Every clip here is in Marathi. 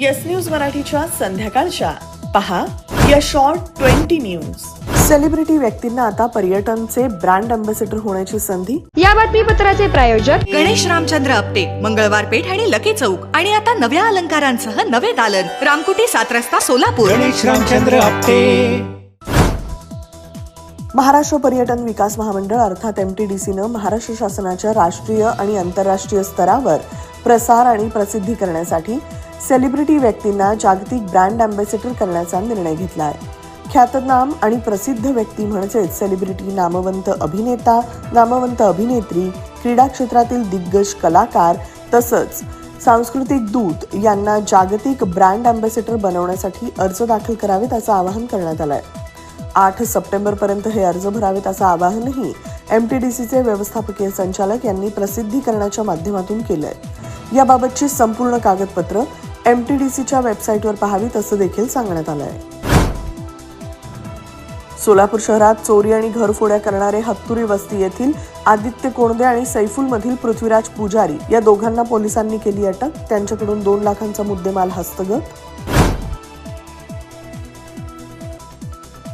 येस न्यूज मराठीच्या संध्याकाळच्या पहा या शॉर्ट ट्वेंटी न्यूज सेलिब्रिटी व्यक्तींना आता पर्यटनचे ब्रँड अम्बेसिडर होण्याची संधी या बातमीपत्राचे प्रायोजक गणेश रामचंद्र आपटे मंगळवार पेठ आणि लकी चौक आणि आता नव्या अलंकारांसह नवे दालन रामकुटी सात रस्ता सोलापूर गणेश रामचंद्र आपटे महाराष्ट्र पर्यटन विकास महामंडळ अर्थात एम टी डी सीनं महाराष्ट्र शासनाच्या राष्ट्रीय आणि आंतरराष्ट्रीय स्तरावर प्रसार आणि प्रसिद्धी करण्यासाठी सेलिब्रिटी व्यक्तींना जागतिक ब्रँड अँबॅसेडर करण्याचा निर्णय घेतला आहे ख्यातनाम आणि प्रसिद्ध व्यक्ती म्हणजेच सेलिब्रिटी नामवंत अभिनेता नामवंत अभिनेत्री क्रीडा क्षेत्रातील दिग्गज कलाकार तसंच सांस्कृतिक दूत यांना जागतिक ब्रँड अँबॅसेडर बनवण्यासाठी अर्ज दाखल करावेत असं आवाहन करण्यात आलं आहे आठ सप्टेंबरपर्यंत हे अर्ज भरावेत असं आवाहनही एम टी डी सीचे व्यवस्थापकीय संचालक यांनी प्रसिद्धीकरणाच्या माध्यमातून केलं आहे याबाबतची संपूर्ण कागदपत्र एमटीडीसीच्या टी वेबसाईटवर पाहावीत असं देखील सांगण्यात आलं आहे सोलापूर शहरात चोरी आणि घरफोड्या करणारे हत्तुरी वस्ती येथील आदित्य कोणदे आणि सैफुलमधील पृथ्वीराज पुजारी या दोघांना पोलिसांनी केली अटक त्यांच्याकडून दोन लाखांचा मुद्देमाल हस्तगत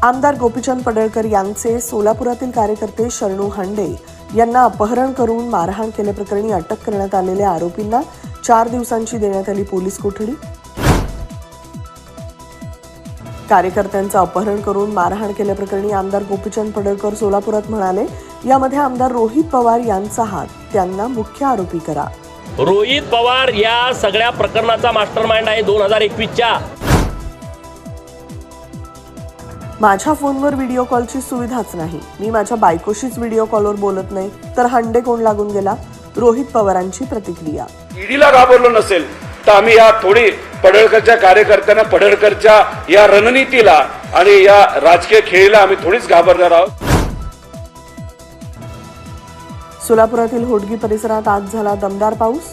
आमदार गोपीचंद पडळकर यांचे सोलापुरातील कार्यकर्ते शरणू हांडे यांना अपहरण करून मारहाण केल्याप्रकरणी अटक करण्यात आलेल्या आरोपींना चार दिवसांची देण्यात आली पोलीस कोठडी कार्यकर्त्यांचं अपहरण करून मारहाण केल्याप्रकरणी आमदार गोपीचंद पडळकर सोलापुरात म्हणाले यामध्ये आमदार रोहित पवार यांचा हात त्यांना मुख्य आरोपी करा रोहित पवार या सगळ्या प्रकरणाचा मास्टर आहे दोन हजार एकवीसच्या माझ्या फोनवर व्हिडिओ कॉलची सुविधाच नाही मी माझ्या बायकोशीच व्हिडिओ कॉलवर बोलत नाही तर हंडे कोण लागून गेला रोहित पवारांची प्रतिक्रिया ईडीला घाबरलो नसेल तर आम्ही या थोडी पडळकरच्या कार्यकर्त्यांना पडळकरच्या या रणनीतीला आणि या राजकीय खेळीला आम्ही थोडीच घाबरणार आहोत सोलापुरातील होडगी परिसरात आज झाला दमदार पाऊस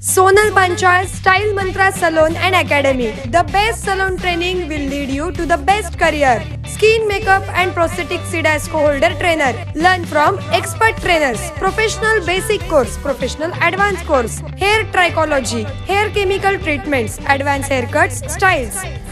Sonal Panchal Style Mantra Salon and Academy. The best salon training will lead you to the best career. Skin makeup and prosthetic CDASCO holder trainer. Learn from expert trainers. Professional basic course, professional advanced course, hair trichology, hair chemical treatments, advanced haircuts, styles.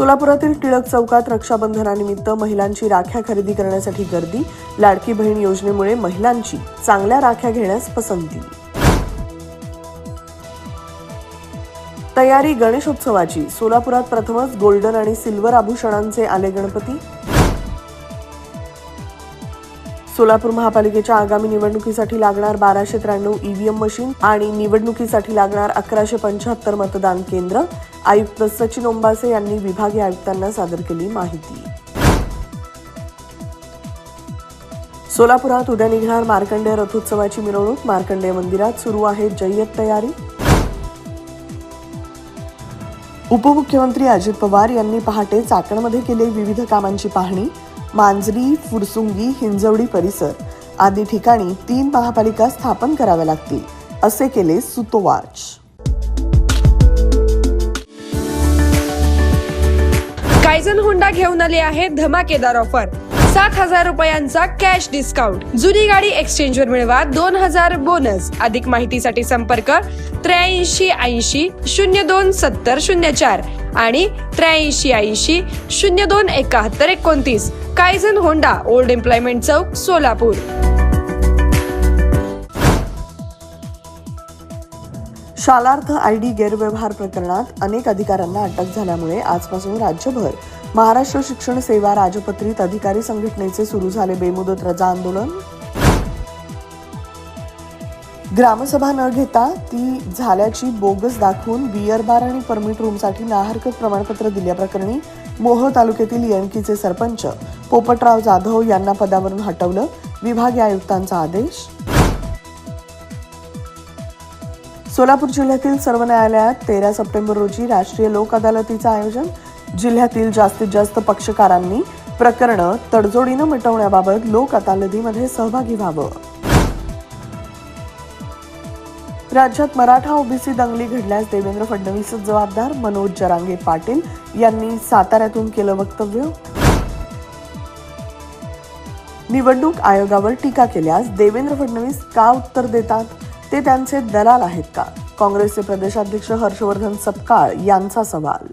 सोलापुरातील Tilak चौकात रक्षाबंधनानिमित्त महिलांची राख्या खरेदी करण्यासाठी गर्दी लाडकी बहीण योजनेमुळे महिलांची चांगल्या राख्या घेण्यास पसंती तयारी गणेशोत्सवाची सोलापुरात प्रथमच गोल्डन आणि सिल्वर आभूषणांचे आले गणपती सोलापूर महापालिकेच्या आगामी निवडणुकीसाठी लागणार बाराशे त्र्याण्णव ईव्हीएम मशीन आणि निवडणुकीसाठी लागणार अकराशे पंच्याहत्तर मतदान केंद्र आयुक्त सचिन ओंबासे यांनी विभागीय आयुक्तांना सादर केली माहिती सोलापुरात उद्या निघणार मार्कंडेय रथोत्सवाची मिरवणूक मार्कंडेय मंदिरात सुरू आहे जय्यत तयारी उपमुख्यमंत्री अजित पवार यांनी पहाटे चाकणमध्ये केले विविध कामांची पाहणी मांजरी फुरसुंगी हिंजवडी परिसर आदी ठिकाणी तीन महापालिका स्थापन कराव्या लागतील असे केले सुतोवाच कायझन हुंडा घेऊन आले आहे धमाकेदार ऑफर सात हजार रुपयांचा कॅश डिस्काउंट जुनी गाडी एक्सचेंज वर मिळवा दोन हजार बोनस अधिक माहितीसाठी संपर्क त्र्याऐंशी ऐंशी शून्य दोन सत्तर शून्य चार आणि त्र्याऐंशी ऐंशी शून्य दोन एकाहत्तर एकोणतीस कायझन होंडा ओल्ड एम्प्लॉयमेंट चौक सोलापूर शालार्थ आय डी गैरव्यवहार प्रकरणात अनेक अधिकाऱ्यांना अटक झाल्यामुळे आजपासून राज्यभर महाराष्ट्र शिक्षण सेवा राजपत्रित अधिकारी संघटनेचे सुरू झाले बेमुदत रजा आंदोलन ग्रामसभा न घेता ती झाल्याची बोगस दाखवून बियर बार आणि परमिट रूमसाठी नाहरकत प्रमाणपत्र दिल्याप्रकरणी मोहोळ तालुक्यातील येमकीचे सरपंच पोपटराव जाधव यांना पदावरून हटवलं विभागीय आयुक्तांचा आदेश सोलापूर जिल्ह्यातील सर्व न्यायालयात तेरा सप्टेंबर रोजी राष्ट्रीय लोक अदालतीचं आयोजन जिल्ह्यातील जास्तीत जास्त पक्षकारांनी प्रकरणं तडजोडीनं मिटवण्याबाबत लोक अदालतीमध्ये सहभागी व्हावं राज्यात मराठा ओबीसी दंगली घडल्यास देवेंद्र फडणवीसच जबाबदार मनोज जरांगे पाटील यांनी साताऱ्यातून केलं वक्तव्य निवडणूक आयोगावर टीका केल्यास देवेंद्र फडणवीस का उत्तर देतात ते त्यांचे दलाल आहेत का काँग्रेसचे प्रदेशाध्यक्ष हर्षवर्धन सपकाळ यांचा सवाल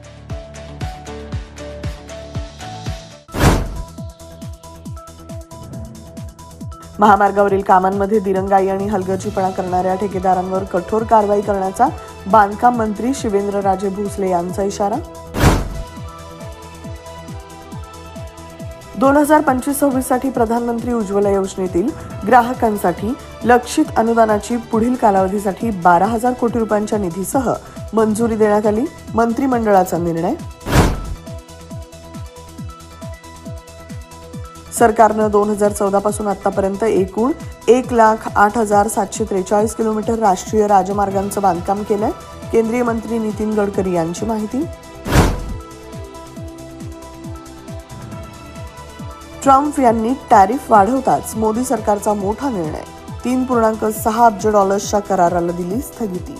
महामार्गावरील कामांमध्ये दिरंगाई आणि हलगर्जीपणा करणाऱ्या ठेकेदारांवर कठोर कारवाई करण्याचा बांधकाम मंत्री शिवेंद्रराजे भोसले यांचा इशारा दोन हजार पंचवीस सव्वीससाठी प्रधानमंत्री उज्ज्वला योजनेतील ग्राहकांसाठी लक्षित अनुदानाची पुढील कालावधीसाठी बारा हजार कोटी रुपयांच्या निधीसह मंजुरी देण्यात आली मंत्रिमंडळाचा निर्णय सरकारनं दोन हजार चौदापासून आत्तापर्यंत एकूण एक लाख आठ हजार सातशे त्रेचाळीस किलोमीटर राष्ट्रीय राजमार्गांचं बांधकाम केलंय केंद्रीय मंत्री नितीन गडकरी यांची माहिती ट्रम्प यांनी टॅरिफ वाढवताच मोदी सरकारचा मोठा निर्णय तीन पूर्णांक सहा अब्ज डॉलर्सच्या कराराला दिली स्थगिती